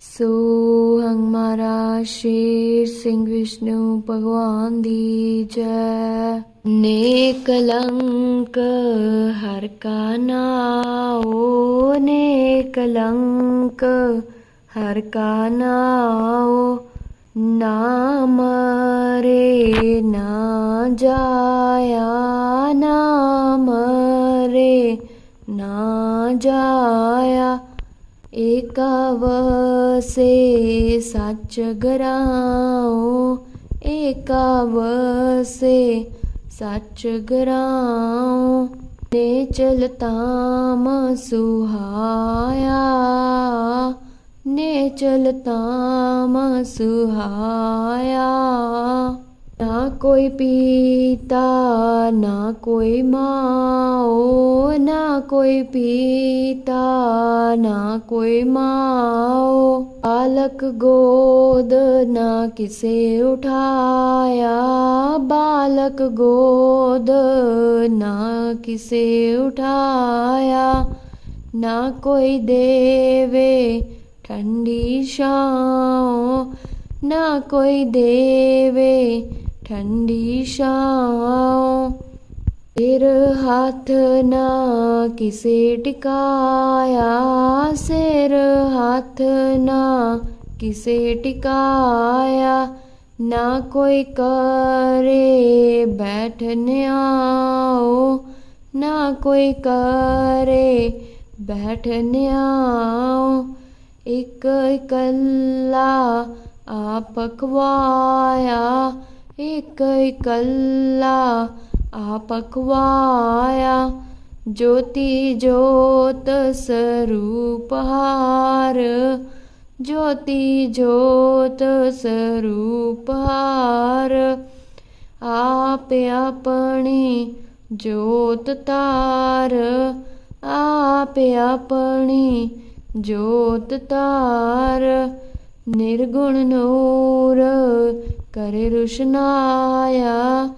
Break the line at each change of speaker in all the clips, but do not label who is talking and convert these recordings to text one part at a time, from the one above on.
ਸੋਹੰ ਮਹਾਰਾਜ ਸ਼ੇਰ ਸਿੰਘ ਵਿਸ਼ਨੂੰ ਭਗਵਾਨ ਦੀ ਜੈ। ਨੇ ਕਲੰਕ ਹਰ ਕਾ ਨਾਉ ਨੇ ਕਲੰਕ ਹਰ ਕਾ ਨਾਉ। ਨਾ ਮਰੇ ਨਾ ਜਾਇਆ ਨਾ ਮਰੇ ਨਾ ਜਾਇਆ। ਏਕਾਵਸੇ ਸੱਚ ਗਰਾਉ ਏਕਾਵਸੇ ਸੱਚ ਗਰਾਉ। ਨੇ ਚਲਤਾਮ ਸੁਹਾਇਆ ਨੇ ਚਲਤਾਮ ਸੁਹਾਇਆ। ਨਾ ਕੋਈ ਪੀਤਾ, ਨਾ ਕੋਈ ਮਾਓ, ਨਾ ਕੋਈ ਪੀਤਾ, ਨਾ ਕੋਈ ਮਾਓ। ਬਾਲਕ ਗੋਦ ਨਾ ਕਿਸੇ ਉਠਾਇਆ, ਬਾਲਕ ਗੋਦ ਨਾ ਕਿਸੇ ਉਠਾਇਆ। ਨਾ ਕੋਈ ਦੇਵੇ ਠੰਡੀ ਛਾਂ ਨਾ ਕੋਈ ਦੇਵੇ ਠੰਡੀ ਛਾਂ ਸਿਰ ਹੱਥ ਨਾ ਕਿਸੇ ਟਿਕਾਇਆ, ਸਿਰ ਹੱਥ ਨਾ ਕਿਸੇ ਟਿਕਾਇਆ, ਨਾ ਕੋਈ ਕਰੇ ਬੈਠਨ ਆਓ ਨਾ ਕੋਈ ਕਰੇ ਬੈਠਨ ਆਓ ਇੱਕ ਇਕੱਲਾ ਆਪ ਖਵਾਇਆ ਇਕ ਇਕੱਲਾ ਆਪ ਖਵਾਇਆ, ਜੋਤੀ ਜੋਤ ਸਰੂਪ ਹਾਰ। ਜੋਤੀ ਜੋਤ ਸਰੂਪ ਹਾਰ, ਆਪ ਆਪਣੀ ਜੋਤ ਤਾਰ ਆਪ ਆਪਣੀ ਜੋਤ ਤਾਰ ਨਿਰਗੁਣ ਨੂਰ ਕਰੇ ਰੁਸ਼ਨਾਇਆ,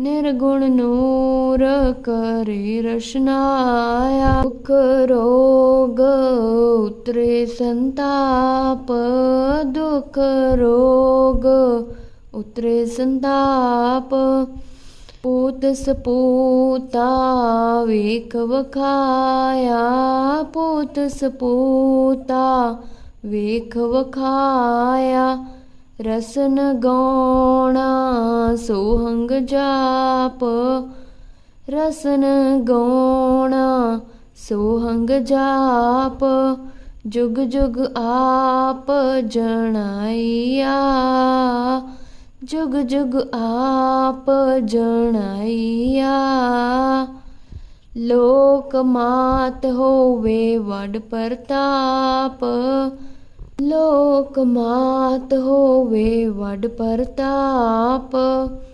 ਨਿਰਗੁਣ ਨੂਰ ਕਰੇ ਰਸ਼ਨਾਇਆ। ਦੁਖ ਰੋਗ ਉਤਰੇ ਸੰਤਾਪ, ਦੁਖ ਰੋਗ ਉਤਰੇ ਸੰਤਾਪ। ਪੂਤ ਸਪੂਤਾ ਵੇਖ ਵਖਾਇਆ, ਪੂਤ ਸਪੂਤਾ ਵੇਖ ਵਖਾਇਆ। ਰਸਨ ਗਾਉਣਾ ਸੋਹੰਗ ਜਾਪ। ਰਸਨ ਗਾਉਣਾ ਸੋਹੰਗ ਜਾਪ। ਜੁਗ ਜੁਗ ਆਪ ਜਣਾਈਆ। ਜੁਗ ਜੁਗ ਆਪ ਜਣਾਈਆ। ਲੋਕ ਮਾਤ ਹੋਵੇ ਵਡ ਪ੍ਰਤਾਪ। ਲੋਕ ਮਾਤ ਹੋਵੇ ਵਡ ਪ੍ਰਤਾਪ,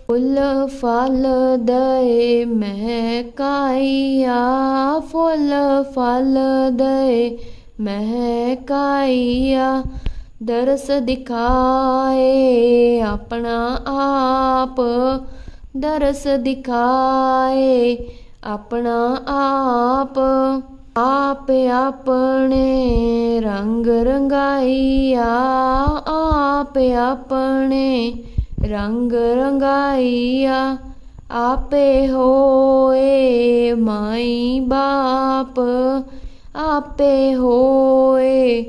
ਫੁੱਲ ਫਲ ਦਏ ਮਹਿ ਕਾਈਆ ਫੁੱਲ ਫਲ ਦਏ ਮਹਿ ਕਾਈਆ ਦਰਸ ਦਿਖਾਏ ਆਪਣਾ ਆਪ, ਦਰਸ ਦਿਖਾਏ ਆਪਣਾ ਆਪ। ਆਪ ਆਪਣੇ ਰੰਗ ਰੰਗਾਈਆ ਆਪ ਆਪਣੇ ਰੰਗ ਰੰਗਾਈਆ। ਆਪੇ ਹੋਏ ਮਾਈ ਬਾਪ ਆਪੇ ਹੋਏ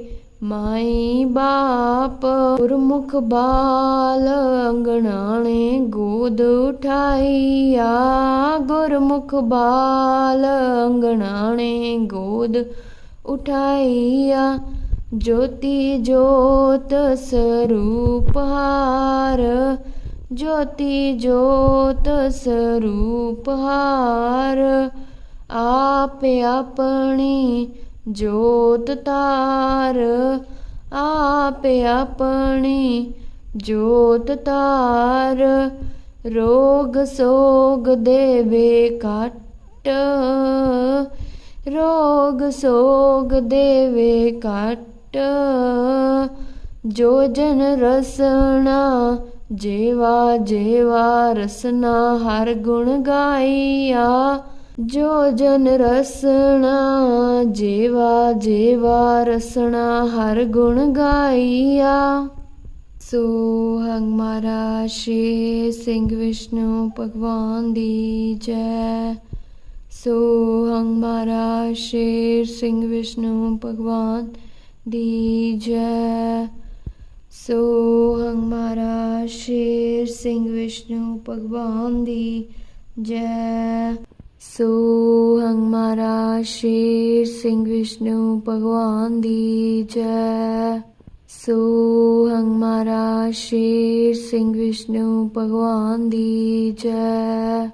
ਮਾਈ ਬਾਪ ਗੁਰਮੁਖ ਬਾਲ ਅੰਗਣਾਣੇ ਗੋਦ ਉਠਾਈਆ। ਗੁਰਮੁਖ ਬਾਲ ਅੰਗਣਾਣੇ ਗੋਦ ਉਠਾਈਆ। ਜੋਤੀ ਜੋਤ ਸਰੂਪ ਹਾਰ। ਜੋਤੀ ਜੋਤ ਸਰੂਪ ਹਾਰ। ਆਪ ਆਪਣੀ ਜੋਤ ਤਾਰ ਆਪ ਆਪਣੀ ਜੋਤ ਤਾਰ ਰੋਗ ਸੋਗ ਦੇਵੇ ਕੱਟ ਰੋਗ ਸੋਗ ਦੇਵੇ ਕੱਟ ਜੋ ਜਨ ਰਸਨਾ ਜੇਵਾ ਜੀਵਾ ਰਸਨਾ ਹਰ ਗੁਣ ਗਾਈਆ ਜੋ ਜਨ ਰਸਨਾ, ਜੀਵਾ ਜੀਵਾ ਰਸਨਾ, ਹਰ ਗੁਣ ਗਾਈਆ। ਸੋਹੰ ਮਹਾਰਾਜ, ਸ਼੍ਰੀ ਸਿੰਘ ਵਿਸ਼ਨੂੰ ਭਗਵਾਨ ਦੀ ਜੈ। ਸੋਹੰ ਮਹਾਰਾਜ, ਸ਼੍ਰੀ ਸਿੰਘ ਵਿਸ਼ਨੂੰ ਭਗਵਾਨ ਦੀ ਜੈ। ਸੋਹੰ ਮਹਾਰਾਜ, ਸ਼੍ਰੀ ਸਿੰਘ ਵਿਸ਼ਨੂੰ ਭਗਵਾਨ ਦੀ ਜੈ। सोऽहं हंमारा शेर सिंह विष्णु भगवान् दी जय सोऽहं हमरा शेर सिंह विष्णु भगवान् दी जय